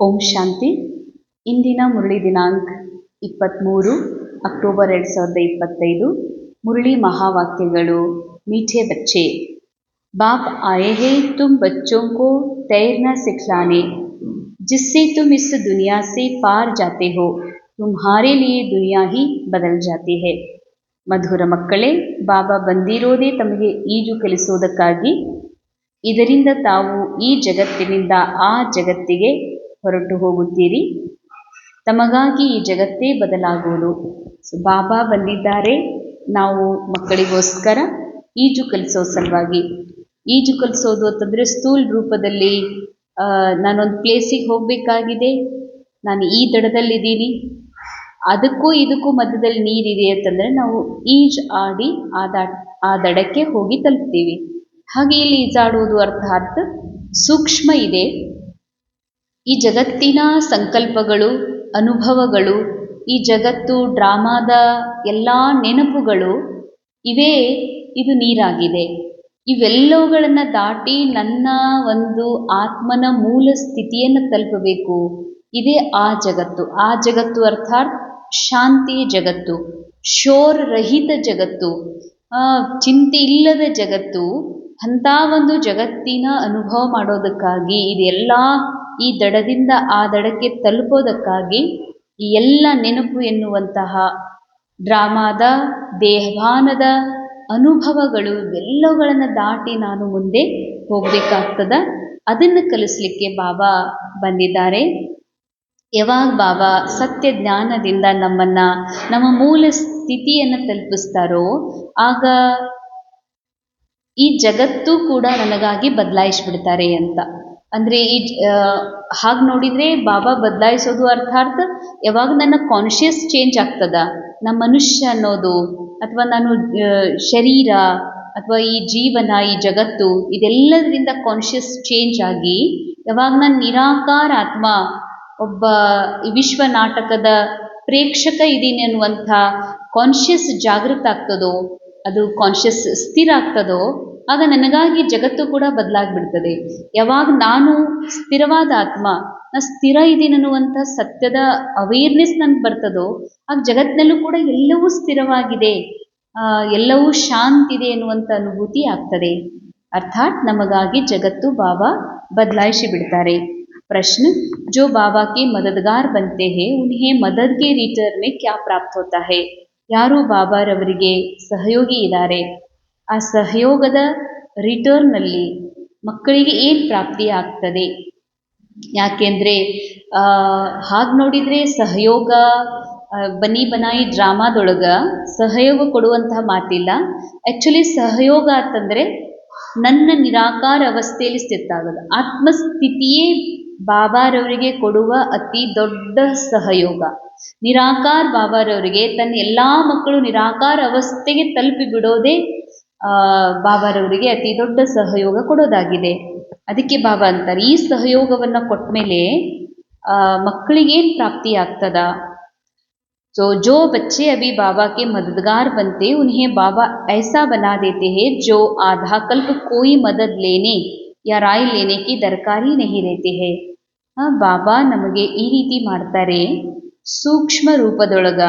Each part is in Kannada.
ಓಂ ಶಾಂತಿ ಇಂದಿನ ಮುರಳಿ ದಿನಾಂಕ ಇಪ್ಪತ್ತ್ಮೂರು ಅಕ್ಟೋಬರ್ ಎರಡು ಸಾವಿರದ ಇಪ್ಪತ್ತೈದು ಮುರಳಿ ಮಹಾವಾಕ್ಯಗಳು ಮೀಠೆ ಬಚ್ಚೆ ಬಾಪ್ ಆಯೆ ಹೇ ತುಮ್ ಬಚ್ಚೋं को तैरना सिखलाने जिससे तुम इस दुनिया से पार जाते हो तुम्हारे लिए दुनिया ही ಬದಲ್ ಜಾತಿ है ಮಧುರ ಮಕ್ಕಳೇ ಬಾಬಾ ಬಂದಿರೋದೇ ತಮಗೆ ಈಜು ಕಲಿಸೋದಕ್ಕಾಗಿ ಇದರಿಂದ ತಾವು ಈ ಜಗತ್ತಿನಿಂದ ಆ ಜಗತ್ತಿಗೆ ಹೊರಟು ಹೋಗುತ್ತೀರಿ? ತಮಗಾಗಿ ಈ ಜಗತ್ತೇ ಬದಲಾಗುವುದು. ಸೊ ಬಾಬಾ ಬಂದಿದ್ದಾರೆ. ನಾವು ಮಕ್ಕಳಿಗೋಸ್ಕರ ಈಜು ಕಲಿಸೋ ಸಲುವಾಗಿ. ಈಜು ಕಲಿಸೋದು ಅಂತಂದರೆ ಸ್ಥೂಲ್ ರೂಪದಲ್ಲಿ ನಾನೊಂದು ಪ್ಲೇಸಿಗೆ ಹೋಗಬೇಕಾಗಿದೆ. ನಾನು ಈ ದಡದಲ್ಲಿದ್ದೀನಿ. ಅದಕ್ಕೂ ಇದಕ್ಕೂ ಮಧ್ಯದಲ್ಲಿ ನೀರಿದೆ ಅಂತಂದರೆ ನಾವು ಈಜು ಆಡಿ ಆ ದಾ ಆ ದಡಕ್ಕೆ ಹೋಗಿ ತಲುಪ್ತೀವಿ. ಹಾಗೆ ಇಲ್ಲಿ ಈಜಾಡುವುದು ಅರ್ಥಾತ್ ಸೂಕ್ಷ್ಮ ಇದೆ. ಈ ಜಗತ್ತಿನ ಸಂಕಲ್ಪಗಳು, ಅನುಭವಗಳು, ಈ ಜಗತ್ತು ಡ್ರಾಮಾದ ಎಲ್ಲ ನೆನಪುಗಳು, ಇವೇ ಇದು ನೀರಾಗಿದೆ. ಇವೆಲ್ಲವುಗಳನ್ನು ದಾಟಿ ನನ್ನ ಒಂದು ಆತ್ಮನ ಮೂಲ ಸ್ಥಿತಿಯನ್ನು ತಲುಪಬೇಕು. ಇದೇ ಆ ಜಗತ್ತು. ಆ ಜಗತ್ತು ಅರ್ಥಾತ್ ಶಾಂತಿ ಜಗತ್ತು, ಶೋರ್ ರಹಿತ ಜಗತ್ತು ಚಿಂತೆ ಇಲ್ಲದ ಜಗತ್ತು, ಅಂಥ ಒಂದು ಜಗತ್ತಿನ ಅನುಭವ ಮಾಡೋದಕ್ಕಾಗಿ ಇದೆಲ್ಲ ಈ ದಡದಿಂದ ಆ ದಡಕ್ಕೆ ತಲುಪೋದಕ್ಕಾಗಿ ಈ ಎಲ್ಲ ನೆನಪು ಎನ್ನುವಂತಹ ಡ್ರಾಮಾದ, ದೇಹಭಾನದ ಅನುಭವಗಳು ಇವೆಲ್ಲವುಗಳನ್ನು ದಾಟಿ ನಾನು ಮುಂದೆ ಹೋಗ್ಬೇಕಾಗ್ತದ. ಅದನ್ನು ಕಲಿಸ್ಲಿಕ್ಕೆ ಬಾಬಾ ಬಂದಿದ್ದಾರೆ. ಯಾವಾಗ ಬಾಬಾ ಸತ್ಯ ಜ್ಞಾನದಿಂದ ನಮ್ಮನ್ನು, ನಮ್ಮ ಮೂಲ ಸ್ಥಿತಿಯನ್ನು ತಲುಪಿಸ್ತಾರೋ, ಆಗ ಈ ಜಗತ್ತು ಕೂಡ ನನಗಾಗಿ ಬದಲಾಯಿಸ್ಬಿಡ್ತಾರೆ ಅಂತ. ಅಂದರೆ ಈ ಹಾಗೆ ನೋಡಿದರೆ ಬಾಬಾ ಬದಲಾಯಿಸೋದು ಅರ್ಥಾತ್ ಯಾವಾಗ ನನ್ನ ಕಾನ್ಷಿಯಸ್ ಚೇಂಜ್ ಆಗ್ತದ? ನಮ್ಮ ಮನುಷ್ಯ ಅನ್ನೋದು, ಅಥವಾ ನಾನು ಶರೀರ, ಅಥವಾ ಈ ಜೀವನ, ಈ ಜಗತ್ತು, ಇದೆಲ್ಲದರಿಂದ ಕಾನ್ಷಿಯಸ್ ಚೇಂಜ್ ಆಗಿ, ಯಾವಾಗ ನಾನು ನಿರಾಕಾರ ಆತ್ಮ, ಒಬ್ಬ ವಿಶ್ವ ನಾಟಕದ ಪ್ರೇಕ್ಷಕ ಇದ್ದೀನಿ ಅನ್ನುವಂಥ ಕಾನ್ಷಿಯಸ್ ಜಾಗೃತ ಆಗ್ತದೋ, ಅದು ಕಾನ್ಷಿಯಸ್ ಸ್ಥಿರ ಆಗ್ತದೋ ಆಗ ನನಗಾಗಿ ಜಗತ್ತು ಕೂಡ ಬದಲಾಗ್ಬಿಡ್ತದೆ ಯಾವಾಗ ನಾನು ಸ್ಥಿರವಾದ ಆತ್ಮ ನಾ ಸ್ಥಿರ ಇದ್ದೀನಿ ಅನ್ನುವಂಥ ಸತ್ಯದ ಅವೇರ್ನೆಸ್ ನನಗೆ ಬರ್ತದೋ ಆಗ ಜಗತ್ತಿನಲ್ಲೂ ಕೂಡ ಎಲ್ಲವೂ ಸ್ಥಿರವಾಗಿದೆ ಎಲ್ಲವೂ ಶಾಂತಿದೆ ಎನ್ನುವಂಥ ಅನುಭೂತಿ ಆಗ್ತದೆ ಅರ್ಥಾತ್ ನಮಗಾಗಿ ಜಗತ್ತು ಬಾಬಾ ಬದಲಾಯಿಸಿ ಬಿಡ್ತಾರೆ प्रश्न जो बाबा के मददगार बनते हैं उन्हें मदद के रिटर्न में क्या प्राप्त होता है ಯಾರು ಬಾಬಾರವರಿಗೆ ಸಹಯೋಗಿ ಇದ್ದಾರೆ ಆ ಸಹಯೋಗದ ರಿಟರ್ನಲ್ಲಿ ಮಕ್ಕಳಿಗೆ ಏನು ಪ್ರಾಪ್ತಿ ಆಗ್ತದೆ? ಯಾಕೆಂದರೆ ಹಾಗೆ ನೋಡಿದರೆ ಸಹಯೋಗ ಬನಿ ಬನಾಯಿ ಡ್ರಾಮಾದೊಳಗೆ ಸಹಯೋಗ ಕೊಡುವಂತಹ ಮಾತಿಲ್ಲ. ಆ್ಯಕ್ಚುಲಿ ಸಹಯೋಗ ಅಂತಂದರೆ ನನ್ನ ನಿರಾಕಾರ ಅವಸ್ಥೆಯಲ್ಲಿ ಸ್ಥಿತಾಗೋದು ಆತ್ಮಸ್ಥಿತಿಯೇ ಬಾಬಾರವರಿಗೆ ಕೊಡುವ ಅತಿ ದೊಡ್ಡ ಸಹಯೋಗ. ನಿರಾಕಾರ ಬಾಬಾರವರಿಗೆ ತನ್ನ ಎಲ್ಲ ಮಕ್ಕಳು ನಿರಾಕಾರ ಅವಸ್ಥೆಗೆ ತಲುಪಿ ಬಿಡೋದೇ ಬಾಬಾರವರಿಗೆ ಅತಿ ದೊಡ್ಡ ಸಹಯೋಗ ಕೊಡೋದಾಗಿದೆ ಅದಕ್ಕೆ ಬಾಬಾ ಅಂತಾರೆ ಈ ಸಹಯೋಗವನ್ನು ಕೊಟ್ಟ ಮೇಲೆ ಮಕ್ಕಳಿಗೇನು ಪ್ರಾಪ್ತಿ ಆಗ್ತದ तो जो बच्चे अभी बाबा के मददगार बनते उन्हें बाबा ऐसा बना देते हैं जो आधा कल्प कोई मदद लेने या राय लेने की दरकार ही नहीं रहते हैं ಬಾಬಾ ನಮಗೆ ಈ ರೀತಿ ಮಾಡ್ತಾರೆ ಸೂಕ್ಷ್ಮ ರೂಪದೊಳಗ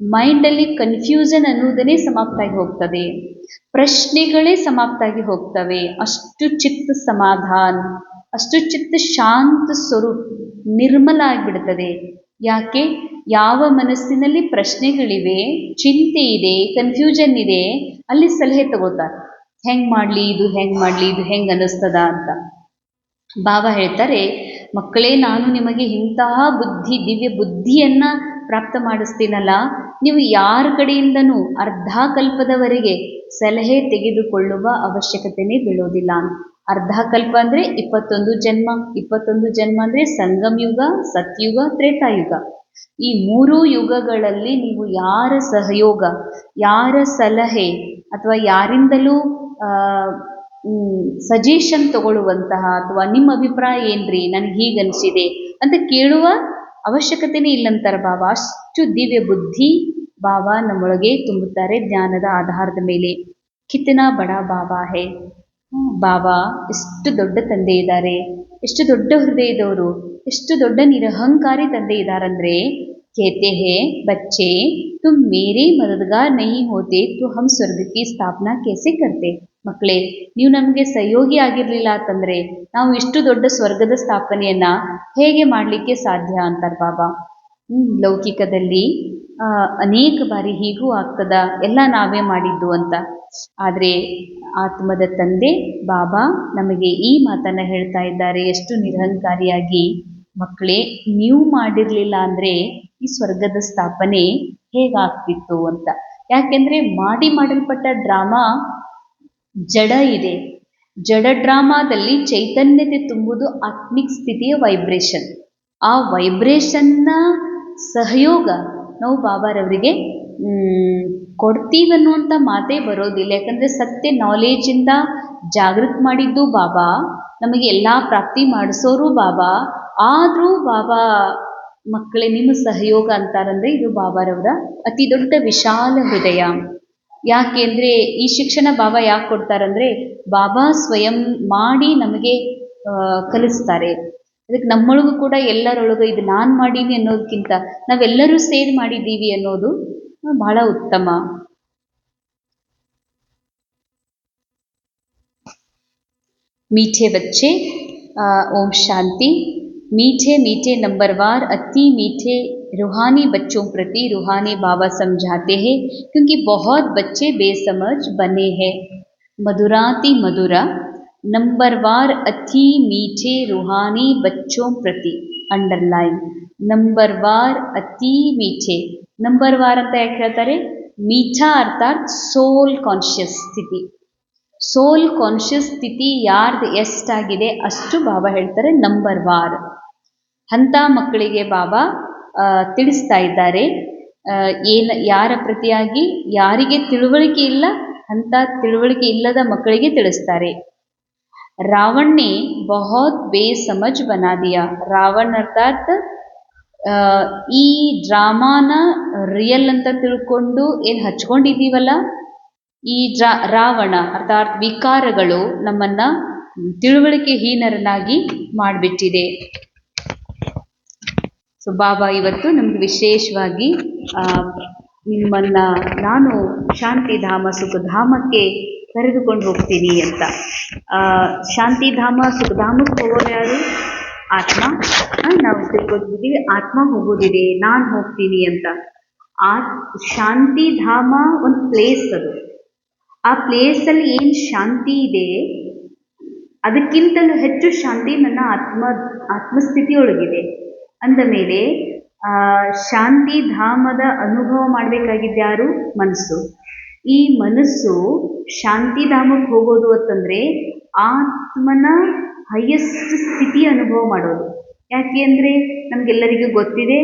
ಮೈಂಡಲ್ಲಿ ಕನ್ಫ್ಯೂಷನ್ ಅನ್ನೋದನ್ನೇ ಸಮಾಪ್ತಾಗಿ ಹೋಗ್ತದೆ. ಪ್ರಶ್ನೆಗಳೇ ಸಮಾಪ್ತಾಗಿ ಹೋಗ್ತವೆ. ಅಷ್ಟು ಚಿತ್ತ ಸಮಾಧಾನ, ಅಷ್ಟು ಚಿತ್ತ ಶಾಂತ ಸ್ವರೂಪ ನಿರ್ಮಲ ಆಗಿಬಿಡ್ತದೆ. ಯಾಕೆ? ಯಾವ ಮನಸ್ಸಿನಲ್ಲಿ ಪ್ರಶ್ನೆಗಳಿವೆ, ಚಿಂತೆ ಇದೆ, ಕನ್ಫ್ಯೂಷನ್ ಇದೆ, ಅಲ್ಲಿ ಸಲಹೆ ತಗೋತಾರೆ. ಹೆಂಗ್ ಮಾಡ್ಲಿ, ಇದು ಹೆಂಗ್ ಮಾಡ್ಲಿ, ಇದು ಹೆಂಗ್ ಅನ್ನಿಸ್ತದ ಅಂತ. ಬಾಬಾ ಹೇಳ್ತಾರೆ, ಮಕ್ಕಳೇ, ನಾನು ನಿಮಗೆ ಇಂತಹ ಬುದ್ಧಿ, ದಿವ್ಯ ಬುದ್ಧಿಯನ್ನು ಪ್ರಾಪ್ತ ಮಾಡಿಸ್ತೀನಲ್ಲ, ನೀವು ಯಾರ ಕಡೆಯಿಂದನೂ ಅರ್ಧ ಕಲ್ಪದವರೆಗೆ ಸಲಹೆ ತೆಗೆದುಕೊಳ್ಳುವ ಅವಶ್ಯಕತೆನೇ ಬೀಳೋದಿಲ್ಲ. ಅರ್ಧ ಕಲ್ಪ ಅಂದರೆ ಇಪ್ಪತ್ತೊಂದು ಜನ್ಮ ಇಪ್ಪತ್ತೊಂದು ಜನ್ಮ ಅಂದರೆ ಸಂಗಮ್ ಯುಗ ಸತ್ಯುಗ, ತ್ರೇತಾಯುಗ. ಈ ಮೂರೂ ಯುಗಗಳಲ್ಲಿ ನೀವು ಯಾರ ಸಹಯೋಗ, ಯಾರ ಸಲಹೆ ಅಥವಾ ಯಾರಿಂದಲೂ ಸಜೆಷನ್ ತಗೊಳ್ಳುವಂತಹ ಅಥವಾ ನಿಮ್ಮ ಅಭಿಪ್ರಾಯ ಏನ್ರಿ, ನನಗೆ ಹೀಗೆ ಅಂತ ಕೇಳುವ ಅವಶ್ಯಕತೆನೇ ಇಲ್ಲಂತಾರೆ ಬಾಬಾ ಅಷ್ಟು ದಿವ್ಯ ಬುದ್ಧಿ ಬಾಬಾ ನಮ್ಮೊಳಗೆ ತುಂಬುತ್ತಾರೆ ಜ್ಞಾನದ ಆಧಾರದ ಮೇಲೆ ಕಿತ್ತನ ಬಡ ಬಾಬಾ ಹೇ ಬಾಬಾ ಎಷ್ಟು ದೊಡ್ಡ ತಂದೆ ಇದ್ದಾರೆ ಎಷ್ಟು ದೊಡ್ಡ ಹೃದಯದವರು ಎಷ್ಟು ದೊಡ್ಡ ನಿರಹಂಕಾರಿ ತಂದೆ ಇದ್ದಾರಂದ್ರೆ कहते हैं बच्चे तुम मेरे मददगार नहीं होते तो हम स्वर्ग की स्थापना कैसे करते ಮಕ್ಕಳೇ, ನೀವು ನಮಗೆ ಸಹಯೋಗಿ ಆಗಿರಲಿಲ್ಲ ಅಂತಂದ್ರೆ ನಾವು ಇಷ್ಟು ದೊಡ್ಡ ಸ್ವರ್ಗದ ಸ್ಥಾಪನೆಯನ್ನ ಹೇಗೆ ಮಾಡಲಿಕ್ಕೆ ಸಾಧ್ಯ ಅಂತಾರೆ ಬಾಬಾ? ಲೌಕಿಕದಲ್ಲಿ ಅನೇಕ ಬಾರಿ ಹೀಗೂ ಆಗ್ತದ, ಎಲ್ಲ ನಾವೇ ಮಾಡಿದ್ದು ಅಂತ. ಆದರೆ ಆತ್ಮದ ತಂದೆ ಬಾಬಾ ನಮಗೆ ಈ ಮಾತನ್ನ ಹೇಳ್ತಾ ಇದ್ದಾರೆ, ಎಷ್ಟು ನಿರಹಂಕಾರಿಯಾಗಿ, ಮಕ್ಕಳೇ, ನೀವು ಮಾಡಿರಲಿಲ್ಲ ಅಂದರೆ ಈ ಸ್ವರ್ಗದ ಸ್ಥಾಪನೆ ಹೇಗಾಗ್ತಿತ್ತು ಅಂತ. ಯಾಕೆಂದರೆ, ಮಾಡಿ ಮಾಡಲ್ಪಟ್ಟ ಡ್ರಾಮಾ ಜಡ ಇದೆ. ಜಡ ಡ್ರಾಮಾದಲ್ಲಿ ಚೈತನ್ಯತೆ ತುಂಬುದು ಆತ್ಮಿಕ್ ಸ್ಥಿತಿಯ ವೈಬ್ರೇಷನ್ ಆ ವೈಬ್ರೇಷನ್ನ ಸಹಯೋಗ ನಾವು ಬಾಬಾರವರಿಗೆ ಕೊಡ್ತೀವಿ ಅನ್ನುವಂಥ ಮಾತೇ ಬರೋದಿಲ್ಲ. ಯಾಕಂದರೆ ಸತ್ಯ ನಾಲೇಜಿಂದ ಜಾಗೃತ ಮಾಡಿದ್ದು ಬಾಬಾ. ನಮಗೆ ಎಲ್ಲ ಪ್ರಾಪ್ತಿ ಮಾಡಿಸೋರು ಬಾಬಾ. ಆದರೂ ಬಾಬಾ ಮಕ್ಕಳೇ, ನಿಮ್ಮ ಸಹಯೋಗ ಅಂತಾರಂದರೆ ಇದು ಬಾಬಾರವರ ಅತಿ ದೊಡ್ಡ ವಿಶಾಲ ಹೃದಯ. ಯಾಕೆ ಅಂದರೆ ಈ ಶಿಕ್ಷಣ ಬಾಬಾ ಯಾಕೆ ಕೊಡ್ತಾರಂದ್ರೆ ಬಾಬಾ ಸ್ವಯಂ ಮಾಡಿ ನಮಗೆ ಕಲಿಸ್ತಾರೆ. ಅದಕ್ಕೆ ನಮ್ಮೊಳಗೂ ಕೂಡ ಎಲ್ಲರೊಳಗು ಇದು ನಾನು ಮಾಡೀನಿ ಅನ್ನೋದಕ್ಕಿಂತ ನಾವೆಲ್ಲರೂ ಸೇರಿ ಮಾಡಿದ್ದೀವಿ ಅನ್ನೋದು ಬಹಳ ಉತ್ತಮ. ಮೀಠೆ ಬಚ್ಚೆ ಓಂ ಶಾಂತಿ. मीठे मीठे नंबरवार अति मीठे रूहानी बच्चों प्रति रूहानी बाबा समझाते हैं क्योंकि बहुत बच्चे बेसमझ बने हैं मधुराति मधुरा नंबरवार अति मीठे रूहानी बच्चों प्रति ಅಂಡರ್ಲೈನ್ ನಂಬರ್ ವಾರ್ ಅತಿ ಮೀಠೆ ನಂಬರ್ ವಾರ್ ಅಂತ ಯಾಕೆ ಹೇಳ್ತಾರೆ ಮೀಠಾ ಅರ್ಥಾತ್ ಸೋಲ್ ಕಾನ್ಷಿಯಸ್ ಸ್ಥಿತಿ ಸೋಲ್ ಕಾನ್ಷಿಯಸ್ ಸ್ಥಿತಿ ಯಾರ್ದು ಎಷ್ಟಾಗಿದೆ ಅಷ್ಟು ಬಾಬಾ ಹೇಳ್ತಾರೆ ನಂಬರ್ ವಾರ್ ಅಂಥ ಮಕ್ಕಳಿಗೆ ಬಾಬಾ ಆ, ತಿಳಿಸ್ತಾ ಇದ್ದಾರೆ ಆ, ಏನ ಯಾರ ಪ್ರತಿಯಾಗಿ ಯಾರಿಗೆ ತಿಳುವಳಿಕೆ ಇಲ್ಲ ಅಂಥ ತಿಳುವಳಿಕೆ ಇಲ್ಲದ ಮಕ್ಕಳಿಗೆ ತಿಳಿಸ್ತಾರೆ रावण ने बहुत बेसमझ बना दिया ರಾವಣ ಅರ್ಥಾತ್ ಆ, ಈ ಡ್ರಾಮಾನ ರಿಯಲ್ ಅಂತ ತಿಳ್ಕೊಂಡು ಏನು ಹಚ್ಕೊಂಡಿದ್ದೀವಲ್ಲ ಈ ಡ್ರಾ ರಾವಣ ಅರ್ಥಾತ್ ವಿಕಾರಗಳು ನಮ್ಮನ್ನ ತಿಳುವಳಿಕೆಹೀನರನ್ನಾಗಿ ಮಾಡಿಬಿಟ್ಟಿದೆ ಸೊ ಬಾಬಾ ಇವತ್ತು ನಮ್ಗೆ ವಿಶೇಷವಾಗಿ ನಿಮ್ಮನ್ನ ನಾನು ಶಾಂತಿಧಾಮ, ಸುಖಧಾಮಕ್ಕೆ ಕರೆದುಕೊಂಡು ಹೋಗ್ತೀನಿ ಅಂತ. ಶಾಂತಿಧಾಮ, ಸುಖಧಾಮಕ್ಕೆ ಹೋಗೋರು ಯಾರು? ಆತ್ಮ. ನಾವು ತಿಳ್ಕೊತಿದ್ದೀವಿ ಆತ್ಮ ಹೋಗೋದಿದೆ, ನಾನು ಹೋಗ್ತೀನಿ ಅಂತ. ಆ ಶಾಂತಿಧಾಮ ಒಂದು ಪ್ಲೇಸ್ ಅದು. ಆ ಪ್ಲೇಸಲ್ಲಿ ಏನು ಶಾಂತಿ ಇದೆ, ಅದಕ್ಕಿಂತಲೂ ಹೆಚ್ಚು ಶಾಂತಿ ನನ್ನ ಆತ್ಮ, ಆತ್ಮಸ್ಥಿತಿಯೊಳಗಿದೆ. ಅಂದ ಮೇಲೆ ಆ, ಶಾಂತಿಧಾಮದ ಅನುಭವ ಮಾಡಬೇಕಾಗಿದ್ದು ಯಾರು? ಮನಸ್ಸು. ಈ ಮನಸ್ಸು ಶಾಂತಿಧಾಮಕ್ಕೆ ಹೋಗೋದು ಅಂತಂದರೆ ಆತ್ಮನ ಹೈಯೆಸ್ಟ್ ಸ್ಥಿತಿ ಅನುಭವ ಮಾಡೋದು. ಯಾಕೆ ಅಂದರೆ ನಮಗೆಲ್ಲರಿಗೂ ಗೊತ್ತಿದೆ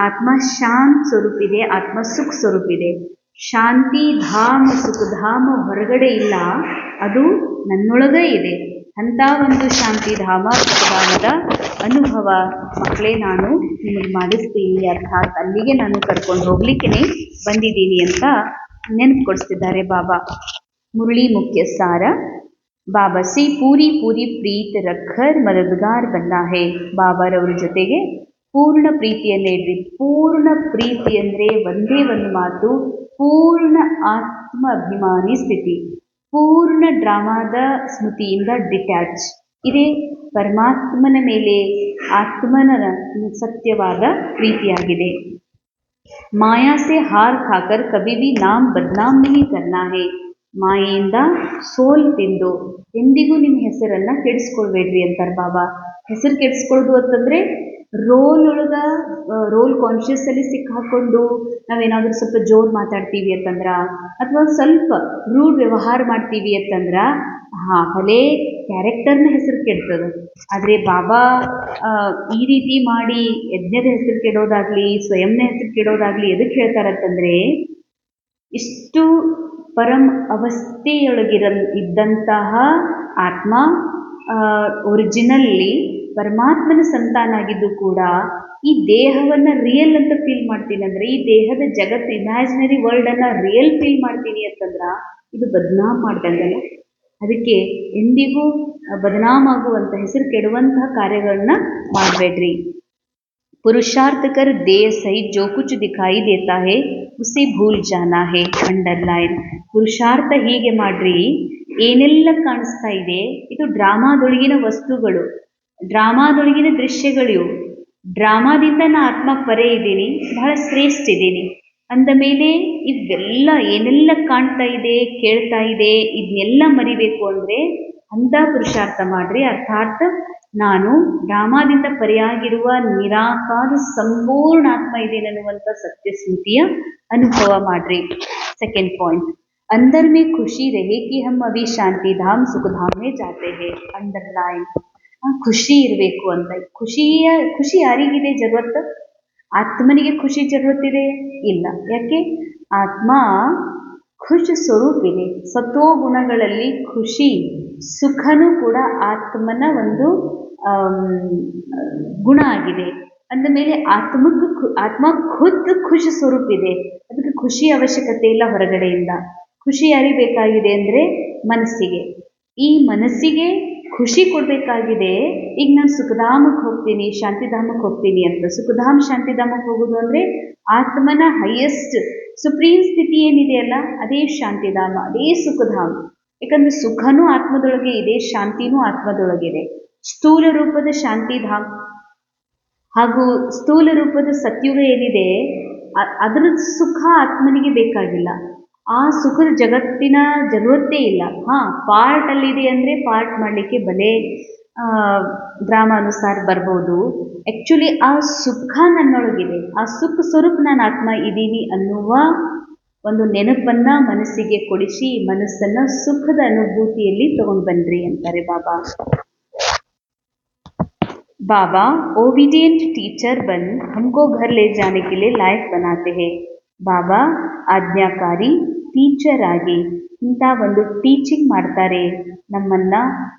ಆತ್ಮ ಶಾಂತ್ ಸ್ವರೂಪ ಇದೆ ಆತ್ಮ ಸುಖ ಸ್ವರೂಪ ಇದೆ. ಶಾಂತಿ ಧಾಮ ಸುಖಧಾಮ ಹೊರಗಡೆ ಇಲ್ಲ ಅದು ನನ್ನೊಳಗೇ ಇದೆ. ಅಂಥ ಒಂದು ಶಾಂತಿಧಾಮ ಸುಖಧಾಮದ ಅನುಭವ ಮಕ್ಕಳೇ, ನಾನು ನಿಮಗೆ ಮಾಡಿಸ್ತೀನಿ. ಅರ್ಥಾತ್ ಅಲ್ಲಿಗೆ ನಾನು ಕರ್ಕೊಂಡು ಹೋಗ್ಲಿಕ್ಕೆ ಬಂದಿದ್ದೀನಿ ಅಂತ ನೆನಪು ಕೊಡಿಸ್ತಿದ್ದಾರೆ ಬಾಬಾ. ಮುರಳಿ ಮುಖ್ಯ ಸಾರ ಬಾಬಾ ಸಿ, ಪೂರಿ ಪೂರಿ, ಪ್ರೀತ್ ರಖರ್, ಮದದ್ಗಾರ್ ಬಂದಾ ಹೇ ಬಾಬಾರವ್ರ ಜೊತೆಗೆ ಪೂರ್ಣ ಪ್ರೀತಿಯನ್ನು ಇಡ್ರಿ. ಪೂರ್ಣ ಪ್ರೀತಿ ಅಂದರೆ ಒಂದೇ ಒಂದು ಮಾತು, ಪೂರ್ಣ ಆತ್ಮ ಅಭಿಮಾನಿ ಸ್ಥಿತಿ. ಪೂರ್ಣ ಡ್ರಾಮಾದ ಸ್ಮೃತಿಯಿಂದ ಡಿಟ್ಯಾಚ್. ಇದೇ ಪರಮಾತ್ಮನ ಮೇಲೆ ಆತ್ಮನ ಸತ್ಯವಾದ ಪ್ರೀತಿಯಾಗಿದೆ. ಮಾಯಾ ಸೆ ಹಾರ್ ಖಾಕರ್ ಕಬಿ ಬಿ ನಾಮ್ ಬದನಾಮ್ ನೀ ಕರ್ನಾ ಹೇ ಮಾಯೆಯಿಂದ ಸೋಲ್ ತಿಂದು ಎಂದಿಗೂ ನಿಮ್ಮ ಹೆಸರನ್ನು ಕೆಡಿಸ್ಕೊಳ್ಬೇಡ್ರಿ ಅಂತಾರೆ ಬಾಬಾ. ಹೆಸರು ಕೆಡಿಸ್ಕೊಳ್ಳೋದು ಅಂತಂದರೆ ರೋಲ್ ಒಳಗ ರೋಲ್ ಕಾನ್ಷಿಯಸ್ಸಲ್ಲಿ ಸಿಕ್ಕಾಕೊಂಡು ನಾವೇನಾದರೂ ಸ್ವಲ್ಪ ಜೋರು ಮಾತಾಡ್ತೀವಿ ಅಂತಂದ್ರೆ, ಅಥವಾ ಸ್ವಲ್ಪ ರೂಢ್ ವ್ಯವಹಾರ ಮಾಡ್ತೀವಿ ಅಂತಂದ್ರೆ ಹಾಂ ಭಲೇ ಕ್ಯಾರೆಕ್ಟರ್ನ ಹೆಸರು ಕೆಡ್ತದೆ. ಆದರೆ ಬಾಬಾ ಈ ರೀತಿ ಮಾಡಿ ಯಜ್ಞದ ಹೆಸರು ಕೆಡೋದಾಗ್ಲಿ, ಸ್ವಯಂನ ಹೆಸರು ಕೆಡೋದಾಗ್ಲಿ ಎದಕ್ಕೆ ಹೇಳ್ತಾರಂತಂದರೆ, ಇಷ್ಟು ಪರಂ ಅವಸ್ಥೆಯೊಳಗಿರ ಇದ್ದಂತಹ ಆತ್ಮ ಒರಿಜಿನಲ್ಲಿ ಪರಮಾತ್ಮನ ಸಂತಾನ ಆಗಿದ್ದು ಕೂಡ ಈ ದೇಹವನ್ನು ರಿಯಲ್ ಅಂತ ಫೀಲ್ ಮಾಡ್ತೀನಿ. ಅಂದರೆ ಈ ದೇಹದ ಜಗತ್ತು ಇಮ್ಯಾಜಿನರಿ ವರ್ಲ್ಡನ್ನು ರಿಯಲ್ ಫೀಲ್ ಮಾಡ್ತೀನಿ ಅಂತಂದ್ರೆ ಇದು ಬದನಾಮ್ ಮಾಡ್ದಂಗಲ್ಲ. ಅದಕ್ಕೆ ಎಂದಿಗೂ ಬದನಾಮಾಗುವಂಥ ಹೆಸರು ಕೆಡುವಂತಹ ಕಾರ್ಯಗಳನ್ನ ಮಾಡಬೇಡ್ರಿ पुरुषार्थ कर देह सहित जो कुछ दिखाई देता है उसे भूल जाना है ಅಂಡರ್ಲೈನ್ ಪುರುಷಾರ್ಥ ಹೀಗೆ ಮಾಡ್ರಿ ಏನೆಲ್ಲ ಕಾಣಿಸ್ತಾ ಇದೆ ಇದು ಡ್ರಾಮಾದೊಳಗಿನ ವಸ್ತುಗಳು ಡ್ರಾಮಾದೊಳಗಿನ ದೃಶ್ಯಗಳು ಇವು ಡ್ರಾಮಾದಿಂದ ನಾ ಆತ್ಮ ಪರೆ ಇದ್ದೀನಿ ಬಹಳ ಶ್ರೇಷ್ಠ ಇದ್ದೀನಿ ಅಂದ ಮೇಲೆ ಇವೆಲ್ಲ ಏನೆಲ್ಲ ಕಾಣ್ತಾ ಇದೆ ಕೇಳ್ತಾ ಇದೆ ಇದನ್ನೆಲ್ಲ ಮರಿಬೇಕು ಅಂದರೆ ಅಂಥ ಪುರುಷಾರ್ಥ ಮಾಡ್ರಿ ಅರ್ಥಾತ್ ನಾನು ಡ್ರಾಮಾದಿಂದ ಪರೆಯಾಗಿರುವ ನಿರಾಕಾರ ಸಂಪೂರ್ಣ ಆತ್ಮ ಇದ್ದೇನೆ ಅನ್ನುವಂಥ ಸತ್ಯಸ್ಮೃತಿಯ ಅನುಭವ ಮಾಡ್ರಿ ಸೆಕೆಂಡ್ ಪಾಯಿಂಟ್ अंदर में खुशी रहे कि हम अभी शांति धाम सुख धाम में जाते हैं अंडरलाइन ಖುಷಿ ಇರಬೇಕು ಅಂತ ಖುಷಿಯ ಖುಷಿ ಯಾರಿಗಿದೆ ಜರುವತ್ತು ಆತ್ಮನಿಗೆ ಖುಷಿ ಜರುಗುತ್ತಿದೆ? ಇಲ್ಲ. ಯಾಕೆ? ಆತ್ಮ ಖುಷಿ ಸ್ವರೂಪಿದೆ. ಸತ್ವ ಗುಣಗಳಲ್ಲಿ ಖುಷಿ, ಸುಖನೂ ಕೂಡ ಆತ್ಮನ ಒಂದು ಗುಣ ಆಗಿದೆ. ಅಂದ ಮೇಲೆ ಆತ್ಮಕ್ಕೆ ಖು, ಆತ್ಮ ಖುದ್ ಖುಷಿ ಸ್ವರೂಪ ಇದೆ. ಅದಕ್ಕೆ ಖುಷಿ ಅವಶ್ಯಕತೆ ಇಲ್ಲ ಹೊರಗಡೆಯಿಂದ. ಖುಷಿ ಅರಿಬೇಕಾಗಿದೆ ಬೇಕಾಗಿದೆ ಅಂದರೆ ಮನಸ್ಸಿಗೆ. ಈ ಮನಸ್ಸಿಗೆ ಖುಷಿ ಕೊಡಬೇಕಾಗಿದೆ. ಈಗ ನಾನು ಸುಖಧಾಮಕ್ಕೆ ಹೋಗ್ತೀನಿ ಶಾಂತಿಧಾಮಕ್ಕೆ ಹೋಗ್ತೀನಿ ಅಂತ. ಸುಖಧಾಮ ಶಾಂತಿಧಾಮಕ್ಕೆ ಹೋಗೋದು ಅಂದರೆ ಆತ್ಮನ ಹೈಯೆಸ್ಟ್ ಸುಪ್ರೀಂ ಸ್ಥಿತಿ ಏನಿದೆಯಲ್ಲ ಅದೇ ಶಾಂತಿಧಾಮ, ಅದೇ ಸುಖಧಾಮ. ಯಾಕಂದರೆ ಸುಖನೂ ಆತ್ಮದೊಳಗೆ ಇದೆ, ಶಾಂತಿನೂ ಆತ್ಮದೊಳಗಿದೆ. ಸ್ಥೂಲ ರೂಪದ ಶಾಂತಿಧಾಮ. ಹಾಗೂ ಸ್ಥೂಲ ರೂಪದ ಸತ್ಯುಗ ಏನಿದೆ ಅದರ ಸುಖ ಆತ್ಮನಿಗೆ ಬೇಕಾಗಿಲ್ಲ. ಆ ಸುಖದ ಜಗತ್ತಿನ ಜರುರತ್ತೇ ಇಲ್ಲ ಹಾಂ ಪಾರ್ಟ್ ಅಲ್ಲಿದೆ ಅಂದರೆ ಪಾರ್ಟ್ ಮಾಡಲಿಕ್ಕೆ ಬಲೆ ಡ್ರಾಮಾನುಸಾರ ಬರ್ಬೋದು ಆ್ಯಕ್ಚುಲಿ ಆ ಸುಖ ನನ್ನೊಳಗಿದೆ ಆ ಸುಖ ಸ್ವರೂಪ ನಾನು ಆತ್ಮ ಇದ್ದೀನಿ ಅನ್ನುವ ಒಂದು ನೆನಪನ್ನು ಮನಸ್ಸಿಗೆ ಕೊಡಿಸಿ ಮನಸ್ಸನ್ನು ಸುಖದ ಅನುಭೂತಿಯಲ್ಲಿ ತಗೊಂಡು ಬನ್ನಿರಿ ಅಂತಾರೆ ಬಾಬಾ बाबा ओबीडियंट टीचर बन हमको घर ले जाने के लिए लायक बनाते हैं ಬಾಬಾ ಆಜ್ಞಾಕಾರಿ ಟೀಚರ್ ಆಗಿ ಇಂಥ ಒಂದು ಟೀಚಿಂಗ್ ಮಾಡ್ತಾರೆ. ನಮ್ಮನ್ನ,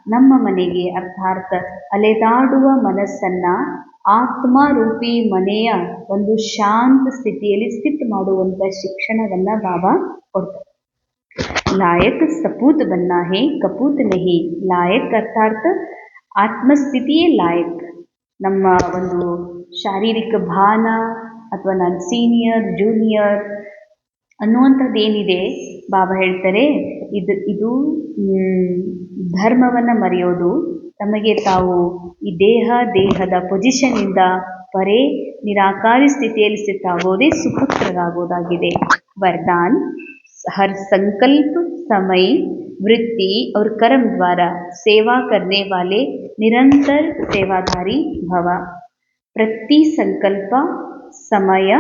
ನಮ್ಮ ಮನೆಗೆ ಅರ್ಥಾರ್ಥ ಅಲೆದಾಡುವ ಮನಸ್ಸನ್ನ ಆತ್ಮರೂಪಿ ಮನೆಯ ಒಂದು ಶಾಂತ ಸ್ಥಿತಿಯಲ್ಲಿ ಸ್ಥಿತ್ ಮಾಡುವಂಥ ಶಿಕ್ಷಣವನ್ನ ಬಾಬಾ ಕೊಡ್ತಾರೆ. ಲಾಯಕ್ ಸಪೂತ್ ಬನ್ನಾ ಹೇ ಕಪೂತ್ ನಹಿ. ಲಾಯಕ್ ಅರ್ಥಾತ್ ಆತ್ಮಸ್ಥಿತಿಯೇ ಲಾಯಕ್. ನಮ್ಮ ಒಂದು ಶಾರೀರಿಕ ಭಾನ ಅಥವಾ ನಾನು ಸೀನಿಯರ್ ಜೂನಿಯರ್ ಅನ್ನುವಂಥದ್ದು ಏನಿದೆ ಬಾಬಾ ಹೇಳ್ತಾರೆ ಇದು ಇದು ಧರ್ಮವನ್ನು ಮರೆಯೋದು ತಮಗೆ ತಾವು ಈ ದೇಹ ದೇಹದ ಪೊಸಿಷನ್ನಿಂದ ಪರೇ ನಿರಾಕಾರಿ ಸ್ಥಿತಿಯಲ್ಲಿ ಸ್ಥಿತಾಗೋದೇ ಸುಖಕರರಾಗೋದಾಗಿದೆ ವರದಾನ್ हर संकल्प समय वृत्ति और कर्म द्वारा सेवा करने वाले निरंतर सेवाधारी भव ಪ್ರತಿ ಸಂಕಲ್ಪ ಸಮಯ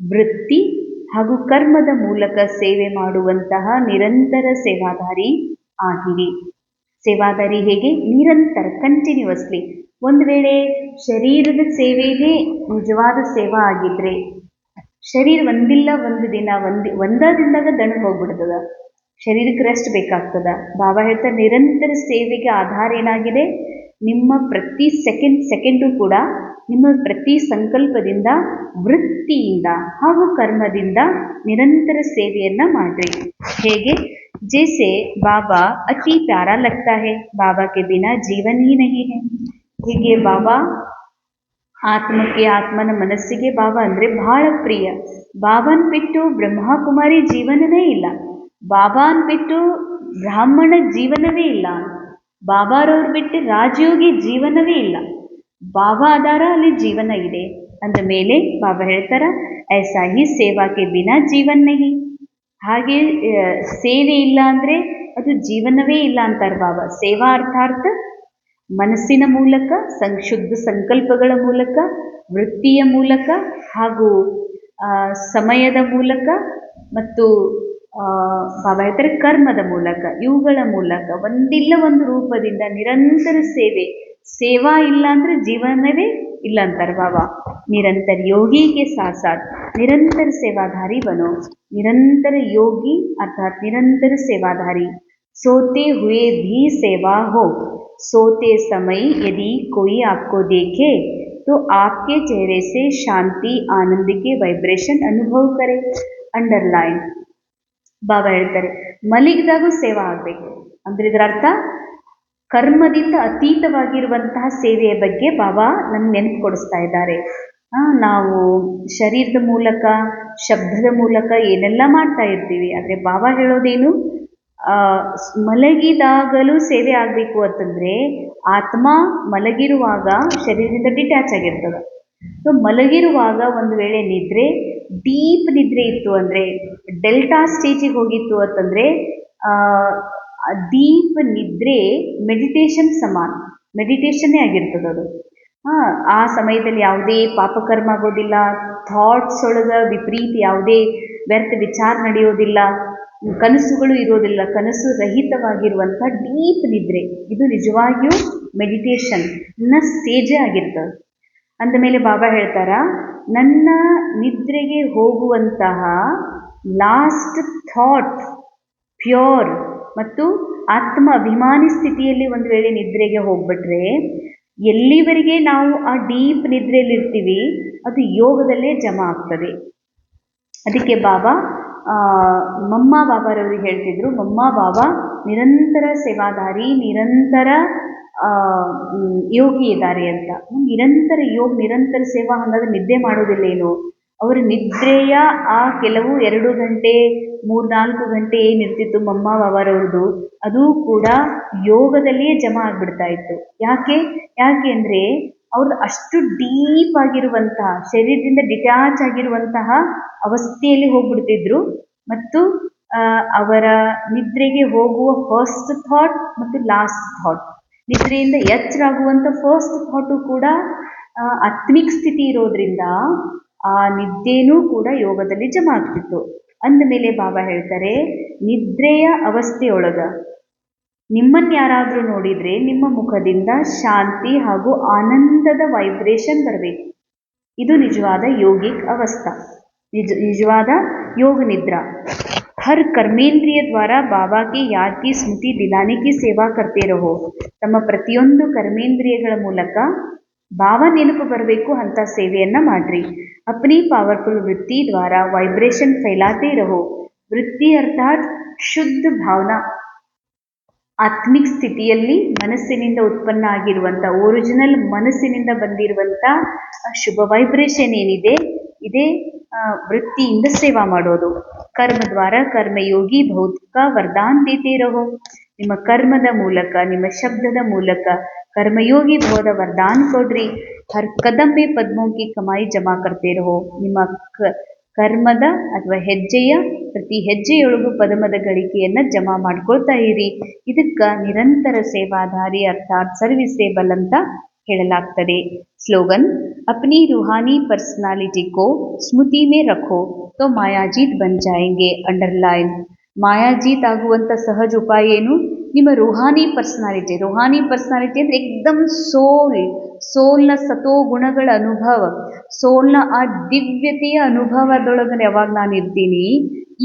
ವೃತ್ತಿ ಹಾಗೂ ಕರ್ಮದ ಮೂಲಕ ಸೇವೆ ಮಾಡುವಂತಹ ನಿರಂತರ ಸೇವಾದಾರಿ ಆಗಿರಿ. ಸೇವಾದಾರಿ ಹೇಗೆ? ನಿರಂತರ ಕಂಟಿನ್ಯೂಸ್ಲಿ ಒಂದು ವೇಳೆ ಶರೀರದ ಸೇವೆಯೇ ನಿಜವಾದ ಸೇವಾ ಆಗಿದ್ರೆ, ಶರೀರ ಒಂದಿಲ್ಲ, ಒಂದು ದಿನ, ಒಂದು ಒಂದ ದಿನದಾಗ ದಣ ಹೋಗ್ಬಿಡ್ತದ. ಶರೀರಕ್ಕೆ ರೆಸ್ಟ್ ಬೇಕಾಗ್ತದ. ಬಾಬಾ ಹೇಳ್ತಾರೆ ನಿರಂತರ ಸೇವೆಗೆ ಆಧಾರ ಏನಾಗಿದೆ? ನಿಮ್ಮ ಪ್ರತಿ ಸೆಕೆಂಡ್ ಸೆಕೆಂಡು ಕೂಡ ನಿಮ್ಮ ಪ್ರತಿ ಸಂಕಲ್ಪದಿಂದ, ವೃತ್ತಿಯಿಂದ ಹಾಗೂ ಕರ್ಮದಿಂದ ನಿರಂತರ ಸೇವೆಯನ್ನು ಮಾಡಿರಿ. ಹೇಗೆ? ಜೈಸೆ, ಬಾಬಾ, ಅತಿ ಪ್ಯಾರ ಲಗ್ತಾ ಹೇ ಬಾಬಾಕ್ಕೆ ಬಿನಾ ಜೀವನ ಹೀ ನಹಿ ಹೇ. ಹೀಗೆ ಬಾಬಾ ಆತ್ಮಕ್ಕೆ, ಆತ್ಮನ ಮನಸ್ಸಿಗೆ ಬಾಬಾ ಅಂದರೆ ಬಹಳ ಪ್ರಿಯ. ಬಾಬಾನ್ ಬಿಟ್ಟು ಬ್ರಹ್ಮಕುಮಾರಿ ಜೀವನವೇ ಇಲ್ಲ. ಬಾಬಾನ್ ಬಿಟ್ಟು ಬ್ರಾಹ್ಮಣ ಜೀವನವೇ ಇಲ್ಲ. ಬಾಬಾರವ್ರು ಬಿಟ್ಟು ರಾಜಯೋಗಿ ಜೀವನವೇ ಇಲ್ಲ. ಬಾಬಾ ಆಧಾರ ಅಲ್ಲಿ ಜೀವನ ಇದೆ. ಅಂದ ಮೇಲೆ ಬಾಬಾ ಹೇಳ್ತಾರ ಐಸಾ ಹಿ ಸೇವಾಕ್ಕೆ ಬಿನಾ ಜೀವನ್ ನಹಿ ಹಾಗೆ ಸೇವೆ ಇಲ್ಲ ಅಂದರೆ ಅದು ಜೀವನವೇ ಇಲ್ಲ ಅಂತಾರೆ ಬಾಬಾ. ಸೇವಾ ಅರ್ಥಾರ್ಥ ಮನಸ್ಸಿನ ಮೂಲಕ, ಸಂಶುದ್ಧ ಸಂಕಲ್ಪಗಳ ಮೂಲಕ, ವೃತ್ತಿಯ ಮೂಲಕ ಹಾಗೂ ಸಮಯದ ಮೂಲಕ ಮತ್ತು ಬಾಬಾ ಹೇಳ್ತಾರೆ ಕರ್ಮದ ಮೂಲಕ ಇವುಗಳ ಮೂಲಕ ಒಂದಿಲ್ಲ ಒಂದು ರೂಪದಿಂದ ನಿರಂತರ ಸೇವೆ ಸೇವಾ ಇಲ್ಲ ಅಂದರೆ ಜೀವನವೇ ಇಲ್ಲ ಅಂತಾರೆ ಬಾಬಾ ನಿರಂತರ ಯೋಗಿಗೆ ಸಾಥ್ ಸಾಥ್ ನಿರಂತರ ಸೇವಾಧಾರಿ ಬನೋ ನಿರಂತರ ಯೋಗಿ ಅರ್ಥಾತ್ ನಿರಂತರ ಸೇವಾಧಾರಿ सोते हुए भी सेवा हो सोते समय यदि कोई आपको देखे तो आपके चेहरे से शांति आनंद के वाइब्रेशन अनुभव करे ಅಂಡರ್ಲೈನ್ ಬಾಬಾ ಹೇಳ್ತಾರೆ, ಮಲಗಿದಾಗೂ ಸೇವಾ ಆಗಬೇಕು. ಅಂದ್ರೆ ಇದರ ಅರ್ಥ, ಕರ್ಮದಿಂದ ಅತೀತವಾಗಿರುವಂತಹ ಸೇವೆಯ ಬಗ್ಗೆ ಬಾಬಾ ನಮ್ಗೆ ನೆನಪು ಕೊಡಿಸ್ತಾ ಇದ್ದಾರೆ. ನಾವು ಶರೀರದ ಮೂಲಕ, ಶಬ್ದದ ಮೂಲಕ ಏನೆಲ್ಲ ಮಾಡ್ತಾ ಇರ್ತೀವಿ. ಆದರೆ ಬಾಬಾ ಹೇಳೋದೇನು ಮಲಗಿದಾಗಲೂ ಸೇವೆ ಆಗಬೇಕು ಅಂತಂದರೆ ಆತ್ಮ ಮಲಗಿರುವಾಗ ಶರೀರದಿಂದ ಡಿಟ್ಯಾಚ್ ಆಗಿರ್ತದೆ. ಸೊ ಮಲಗಿರುವಾಗ ಒಂದು ವೇಳೆ ನಿದ್ರೆ ಡೀಪ್ ನಿದ್ರೆ ಇತ್ತು ಅಂದರೆ ಡೆಲ್ಟಾ ಸ್ಟೇಜಿಗೆ ಹೋಗಿತ್ತು ಅಂತಂದರೆ ಡೀಪ್ ನಿದ್ರೆ ಮೆಡಿಟೇಷನ್ ಸಮಾನ, ಮೆಡಿಟೇಷನ್ನೇ ಆಗಿರ್ತದೆ ಅದು. ಹಾಂ, ಆ ಸಮಯದಲ್ಲಿ ಯಾವುದೇ ಪಾಪಕರ್ಮ ಆಗೋದಿಲ್ಲ ಥಾಟ್ಸ್ ಒಳಗೆ ವಿಪರೀತ ಯಾವುದೇ ವ್ಯರ್ಥ ವಿಚಾರ ನಡೆಯೋದಿಲ್ಲ, ಕನಸುಗಳು ಇರೋದಿಲ್ಲ, ಕನಸು ರಹಿತವಾಗಿರುವಂಥ ಡೀಪ್ ನಿದ್ರೆ. ಇದು ನಿಜವಾಗಿಯೂ ಮೆಡಿಟೇಷನ್ನ ಸ್ಟೇಜೇ ಆಗಿರ್ತದೆ. ಅಂದಮೇಲೆ ಬಾಬಾ ಹೇಳ್ತಾರ, ನನ್ನ ನಿದ್ರೆಗೆ ಹೋಗುವಂತಹ ಲಾಸ್ಟ್ ಥಾಟ್ ಪ್ಯೂರ್ ಮತ್ತು ಆತ್ಮ ಅಭಿಮಾನಿ ಸ್ಥಿತಿಯಲ್ಲಿ ಒಂದು ವೇಳೆ ನಿದ್ರೆಗೆ ಹೋಗ್ಬಿಟ್ರೆ, ಎಲ್ಲಿವರೆಗೆ ನಾವು ಆ ಡೀಪ್ ನಿದ್ರೆಯಲ್ಲಿರ್ತೀವಿ ಅದು ಯೋಗದಲ್ಲೇ ಜಮಾ ಆಗ್ತದೆ. ಅದಕ್ಕೆ ಬಾಬಾ ಮಮ್ಮ ಬಾಬಾರವರು ಹೇಳ್ತಿದ್ರು, ಮಮ್ಮ ಬಾಬಾ, ನಿರಂತರ ಸೇವಾದಾರಿ, ನಿರಂತರ ಯೋಗಿ ಇದ್ದಾರೆ ಅಂತ. ನಿರಂತರ ಯೋಗ, ನಿರಂತರ ಸೇವಾ ಅನ್ನೋದು ನಿದ್ದೆ ಮಾಡೋದಿಲ್ಲ ಏನು. ಅವರ ನಿದ್ರೆಯ ಆ ಕೆಲವು ಎರಡು ಗಂಟೆ ಮೂರ್ನಾಲ್ಕು ಗಂಟೆ ಏನಿರ್ತಿತ್ತು ಮಮ್ಮ ಬಾಬಾರವ್ರದ್ದು ಅದು ಕೂಡ ಯೋಗದಲ್ಲಿಯೇ ಜಮಾ ಆಗ್ಬಿಡ್ತಾ ಇತ್ತು. ಯಾಕೆ? ಯಾಕೆ ಅಂದರೆ ಅವ್ರದ್ದು ಅಷ್ಟು ಡೀಪ್ ಆಗಿರುವಂತಹ, ಶರೀರದಿಂದ ಡಿಟ್ಯಾಚ್ ಆಗಿರುವಂತಹ ಅವಸ್ಥೆಯಲ್ಲಿ ಹೋಗ್ಬಿಡ್ತಿದ್ರು. ಮತ್ತು ಅವರ ನಿದ್ರೆಗೆ ಹೋಗುವ ಫಸ್ಟ್ ಥಾಟ್ ಮತ್ತು ಲಾಸ್ಟ್ ಥಾಟ್ ನಿದ್ರೆಯಿಂದ ಎಚ್ಚರಾಗುವಂಥ ಫಸ್ಟ್ ಥಾಟು ಕೂಡ ಆತ್ಮಿಕ ಸ್ಥಿತಿ ಇರೋದ್ರಿಂದ ಆ ನಿದ್ದೆನೂ ಕೂಡ ಯೋಗದಲ್ಲಿ ಜಮ ಆಗ್ತಿತ್ತು. ಅಂದಮೇಲೆ ಬಾಬಾ ಹೇಳ್ತಾರೆ, ನಿದ್ರೆಯ ಅವಸ್ಥೆಯೊಳಗ ನಿಮ್ಮನ್ನು ಯಾರಾದರೂ ನೋಡಿದರೆ ನಿಮ್ಮ ಮುಖದಿಂದ ಶಾಂತಿ ಹಾಗೂ ಆನಂದದ ವೈಬ್ರೇಷನ್ ಬರಬೇಕು. ಇದು ನಿಜವಾದ ಯೋಗಿಕ್ ಅವಸ್ಥಾ. ನಿಜ, ನಿಜವಾದ ಯೋಗ ನಿದ್ರಾ. हर कर्मेंद्रिय द्वारा बाबा की याद की स्मृति दिलाने की ಸೇವಾ करते रहो ತಮ್ಮ ಪ್ರತಿಯೊಂದು ಕರ್ಮೇಂದ್ರಿಯಗಳ ಮೂಲಕ ಭಾವ ನೆನಪು ಬರಬೇಕು ಅಂತ ಸೇವೆಯನ್ನ ಮಾಡ್ರಿ ಅಪ್ನಿ ಪವರ್ಫುಲ್ ವೃತ್ತಿ ದ್ವಾರ ವೈಬ್ರೇಷನ್ ಫೈಲಾತೆ ರಹೋ ವೃತ್ತಿ ಅರ್ಥಾತ್ ಶುದ್ಧ ಭಾವನಾ ಆತ್ಮಿಕ್ ಸ್ಥಿತಿಯಲ್ಲಿ ಮನಸ್ಸಿನಿಂದ ಉತ್ಪನ್ನ ಆಗಿರುವಂಥ ಒರಿಜಿನಲ್ ಮನಸ್ಸಿನಿಂದ ಬಂದಿರುವಂಥ ಶುಭ ವೈಬ್ರೇಷನ್ ಏನಿದೆ ಇದೇ ಆ, ವೃತ್ತಿಯಿಂದ ಸೇವಾ ಮಾಡೋದು ಕರ್ಮ ದ್ವಾರ ಕರ್ಮಯೋಗಿ ಭೌತಿಕ ವರದಾನ್ ದೇತೆ ರಹೋ. ನಿಮ್ಮ ಕರ್ಮದ ಮೂಲಕ, ನಿಮ್ಮ ಶಬ್ದದ ಮೂಲಕ ಕರ್ಮಯೋಗಿ ಭವದ ವರದಾನ್ ಕೊಡ್ರಿ. ಹರ್ ಕದಮ್ಮೆ ಪದ್ಮೋಂಕಿ ಕಮಾಯಿ ಜಮಾ ಕರ್ತೆ ರಹೋ. ನಿಮ್ಮ ಕ ಕರ್ಮದ ಅಥವಾ ಹೆಜ್ಜೆಯ, ಪ್ರತಿ ಹೆಜ್ಜೆಯೊಳಗೂ ಪದಮದ ಗಳಿಕೆಯನ್ನು ಜಮಾ ಮಾಡ್ಕೊಳ್ತಾ ಇರಿ. ಇದಕ್ಕೆ ನಿರಂತರ ಸೇವಾಧಾರಿ ಅರ್ಥಾತ್ ಸರ್ವಿಸೇಬಲ್ ಅಂತ ಹೇಳಲಾಗ್ತದೆ. ಸ್ಲೋಗನ್ ಅಪ್ನಿ ರೂಹಾನಿ ಪರ್ಸನಾಲಿಟಿ ಕೋ ಸ್ಮೃತಿ में ರಖೋ ತೋ ಮಾಯಾಜೀತ್ ಬನ್ ಜಾಯೆಂಗೆ ಅಂಡರ್ಲೈನ್ ಮಾಯಾಜೀತ್ ಆಗುವಂಥ ಸಹಜ ಉಪಾಯ ಏನು ನಿಮ್ಮ ರೂಹಾನಿ ಪರ್ಸನಾಲಿಟಿ ರೂಹಾನಿ ಪರ್ಸನಾಲಿಟಿ ಅಂದರೆ ಏಕ್ದಮ್ ಸೋಲ್, ಸೋಲ್ನ ಸತೋ ಗುಣಗಳ ಅನುಭವ, ಸೋಲ್ನ ಆ ದಿವ್ಯತೆಯ ಅನುಭವದೊಳಗೆ ಯಾವಾಗ ನಾನು ಇರ್ತೀನಿ,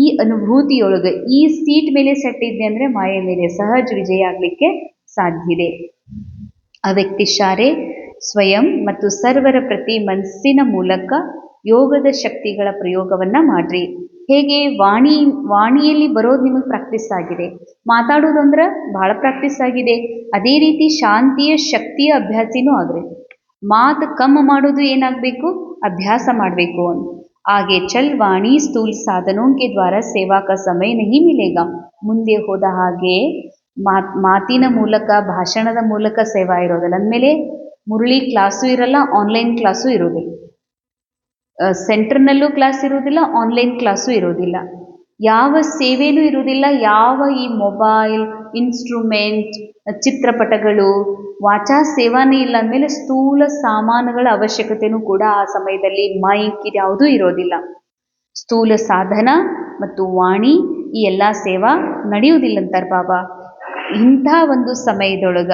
ಈ ಅನುಭೂತಿಯೊಳಗೆ, ಈ ಸೀಟ್ ಮೇಲೆ ಸೆಟ್ ಇದ್ದೆ ಅಂದರೆ ಮಾಯೆ ಮೇಲೆ, ಸಹಜ ವಿಜಯ ಆಗಲಿಕ್ಕೆ ಸಾಧ್ಯ ಇದೆ. ಆ ವ್ಯಕ್ತಿ ಶಾರೆ ಸ್ವಯಂ ಮತ್ತು ಸರ್ವರ ಪ್ರತಿ ಮನಸ್ಸಿನ ಮೂಲಕ ಯೋಗದ ಶಕ್ತಿಗಳ ಪ್ರಯೋಗವನ್ನ ಮಾಡ್ರಿ. ಹೇಗೆ ವಾಣಿ, ವಾಣಿಯಲ್ಲಿ ಬರೋದು ನಿಮಗೆ ಪ್ರಾಕ್ಟೀಸ್ ಆಗಿದೆ. ಮಾತಾಡೋದಂದ್ರೆ ಭಾಳ ಪ್ರಾಕ್ಟೀಸ್ ಆಗಿದೆ. ಅದೇ ರೀತಿ ಶಾಂತಿಯ ಶಕ್ತಿಯ ಅಭ್ಯಾಸಿನೂ ಆಗ್ರಿ ಮಾತು ಕಮ್ಮಿ ಮಾಡೋದು ಏನಾಗಬೇಕು? ಅಭ್ಯಾಸ ಮಾಡಬೇಕು ಅಂತ. ಹಾಗೆ ಚಲ್, ವಾಣಿ, ಸ್ಥೂಲ್ ಸಾಧನೋಂಕೆ ದ್ವಾರ ಸೇವಾಕ ಸಮಯ ನಹಿ ಮಿಲೇಗ. ಮುಂದೆ ಹೋದ ಹಾಗೆ ಮಾತಿನ ಮೂಲಕ, ಭಾಷಣದ ಮೂಲಕ ಸೇವಾ ಇರೋದಲ್ಲ ಅಂದಮೇಲೆ ಮುರಳಿ ಕ್ಲಾಸು ಇರಲ್ಲ ಆನ್ಲೈನ್ ಕ್ಲಾಸು ಇರೋದಿಲ್ಲ ಸೆಂಟರ್ನಲ್ಲೂ ಕ್ಲಾಸ್ ಇರೋದಿಲ್ಲ ಆನ್ಲೈನ್ ಕ್ಲಾಸು ಇರೋದಿಲ್ಲ ಯಾವ ಸೇವೆಯೂ ಇರುವುದಿಲ್ಲ, ಯಾವ ಈ ಮೊಬೈಲ್ ಇನ್ಸ್ಟ್ರೂಮೆಂಟ್ ಚಿತ್ರಪಟಗಳು, ವಾಚಾ ಸೇವಾನೇ ಇಲ್ಲ ಅಂದಮೇಲೆ ಸ್ಥೂಲ ಸಾಮಾನುಗಳ ಅವಶ್ಯಕತೆಯೂ ಕೂಡ ಆ ಸಮಯದಲ್ಲಿ ಮೈಕ್ ಇದ್ಯಾವುದೂ ಇರೋದಿಲ್ಲ. ಸ್ಥೂಲ ಸಾಧನ ಮತ್ತು ವಾಣಿ ಈ ಎಲ್ಲ ಸೇವಾ ನಡೆಯುವುದಿಲ್ಲ ಅಂತಾರೆ ಬಾಬಾ. ಇಂಥ ಒಂದು ಸಮಯದೊಳಗ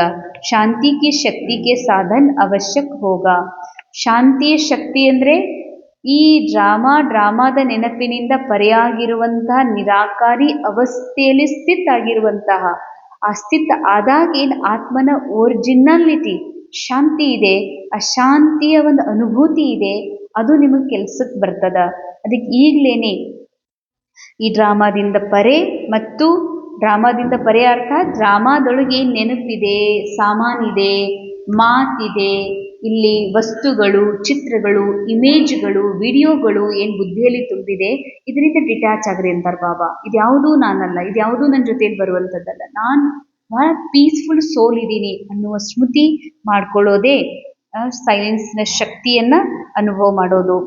ಶಾಂತಿಗೆ ಶಕ್ತಿಗೆ ಸಾಧನ್ ಅವಶ್ಯಕ ಹೋಗ. ಶಾಂತಿಯ ಶಕ್ತಿ ಅಂದರೆ ಈ ಡ್ರಾಮಾ ಡ್ರಾಮಾದ ನೆನಪಿನಿಂದ ಪರೆಯಾಗಿರುವಂತಹ ನಿರಾಕಾರಿ ಅವಸ್ಥೆಯಲ್ಲಿ ಸ್ಥಿತ ಆಗಿರುವಂತಹ, ಆ ಸ್ಥಿತ ಆದಾಗ ಏನು ಆತ್ಮನ ಒರಿಜಿನಾಲಿಟಿ ಶಾಂತಿ ಇದೆ, ಅಶಾಂತಿಯ ಶಾಂತಿಯ ಒಂದು ಅನುಭೂತಿ ಇದೆ, ಅದು ನಿಮಗೆ ಕೆಲ್ಸಕ್ಕೆ ಬರ್ತದ. ಅದಕ್ಕೆ ಈಗಲೇನೆ ಈ ಡ್ರಾಮಾದಿಂದ ಪರೆ ಮತ್ತು ಡ್ರಾಮಾದಿಂದ ಪರ್ಯಾಯ ಅರ್ಥ ಡ್ರಾಮಾದೊಳಗೆ ಏನು ನೆನಪಿದೆ ಸಾಮಾನಿದೆ ಮಾತಿದೆ ಇಲ್ಲಿ ವಸ್ತುಗಳು ಚಿತ್ರಗಳು ಇಮೇಜ್ಗಳು ವಿಡಿಯೋಗಳು ಏನು ಬುದ್ಧಿಯಲ್ಲಿ ತುಂಬಿದೆ ಇದರಿಂದ ಡಿಟ್ಯಾಚ್ ಆಗ್ರಿ ಅಂತಾರೆ ಬಾಬಾ ಇದ್ಯಾವುದೂ ನಾನಲ್ಲ ಇದ್ಯಾವುದೂ ನನ್ನ ಜೊತೆಲಿ ಬರುವಂಥದ್ದಲ್ಲ ನಾನು ಬಹಳ ಪೀಸ್ಫುಲ್ ಸೋಲ್ ಇದ್ದೀನಿ ಅನ್ನುವ ಸ್ಮೃತಿ ಮಾಡ್ಕೊಳ್ಳೋದೇ ಸೈಲೆನ್ಸ್ನ ಶಕ್ತಿಯನ್ನು ಅನುಭವ ಮಾಡೋದು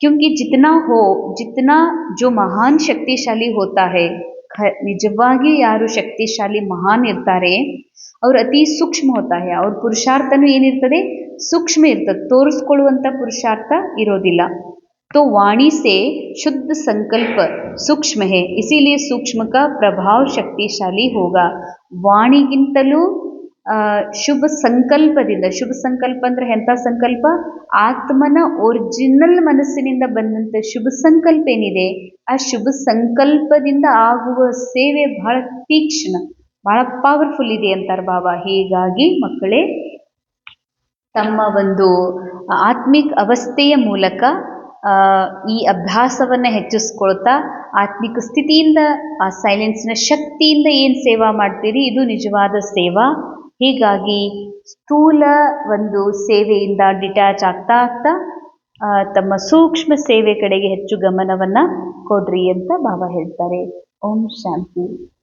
क्योंकि जितना हो जितना जो ಮಹಾನ್ ಶಕ್ತಿಶಾಲಿ ಹೋತಾ ಹೈ ಖ ನಿಜವಾಗಿ ಯಾರು ಶಕ್ತಿಶಾಲಿ ಮಹಾನ್ ಇರ್ತಾರೆ ಅವ್ರು ಅತಿ ಸೂಕ್ಷ್ಮ ಹೋತಾ ಹೈ ಅವ್ರ ಪುರುಷಾರ್ಥನೂ ಏನಿರ್ತದೆ ಸೂಕ್ಷ್ಮ ಇರ್ತದೆ ತೋರಿಸ್ಕೊಳ್ಳುವಂಥ ಪುರುಷಾರ್ಥ ಇರೋದಿಲ್ಲ तो वाणी से शुद्ध संकल्प सूक्ष्म है इसीलिए सूक्ष्म का प्रभाव शक्तिशाली होगा ವಾಣಿಗಿಂತಲೂ ಆ, ಶುಭ ಸಂಕಲ್ಪದಿಂದ, ಶುಭ ಸಂಕಲ್ಪ ಅಂದ್ರೆ ಎಂಥ ಸಂಕಲ್ಪ? ಆತ್ಮನ ಒರಿಜಿನಲ್ ಮನಸ್ಸಿನಿಂದ ಬಂದಂಥ ಶುಭ ಸಂಕಲ್ಪ ಏನಿದೆ? ಆ ಶುಭ ಸಂಕಲ್ಪದಿಂದ ಆಗುವ ಸೇವೆ ಬಹಳ ತೀಕ್ಷ್ಣ, ಬಹಳ ಪವರ್ಫುಲ್ ಇದೆ ಅಂತಾರೆ ಬಾಬಾ. ಹೀಗಾಗಿ ಮಕ್ಕಳೇ, ತಮ್ಮ ಒಂದು ಆತ್ಮಿಕ ಅವಸ್ಥೆಯ ಮೂಲಕ ಈ ಅಭ್ಯಾಸವನ್ನು ಹೆಚ್ಚಿಸ್ಕೊಳ್ತಾ, ಆತ್ಮಿಕ ಸ್ಥಿತಿಯಿಂದ, ಆ ಸೈಲೆನ್ಸ್ನ ಶಕ್ತಿಯಿಂದ ಏನು ಸೇವಾ ಮಾಡ್ತೀರಿ? ಇದು ನಿಜವಾದ ಸೇವಾ. ಹೀಗಾಗಿ ಸ್ಥೂಲ ಒಂದು ಸೇವೆಯಿಂದ ಡಿಟ್ಯಾಚ್ ಆಗ್ತಾ ಆಗ್ತಾ ತಮ್ಮ ಸೂಕ್ಷ್ಮ ಸೇವೆ ಕಡೆಗೆ ಹೆಚ್ಚು ಗಮನವನ್ನು ಕೊಡ್ರಿ ಅಂತ ಬಾಬಾ ಹೇಳ್ತಾರೆ. ಓಂ ಶಾಂತಿ.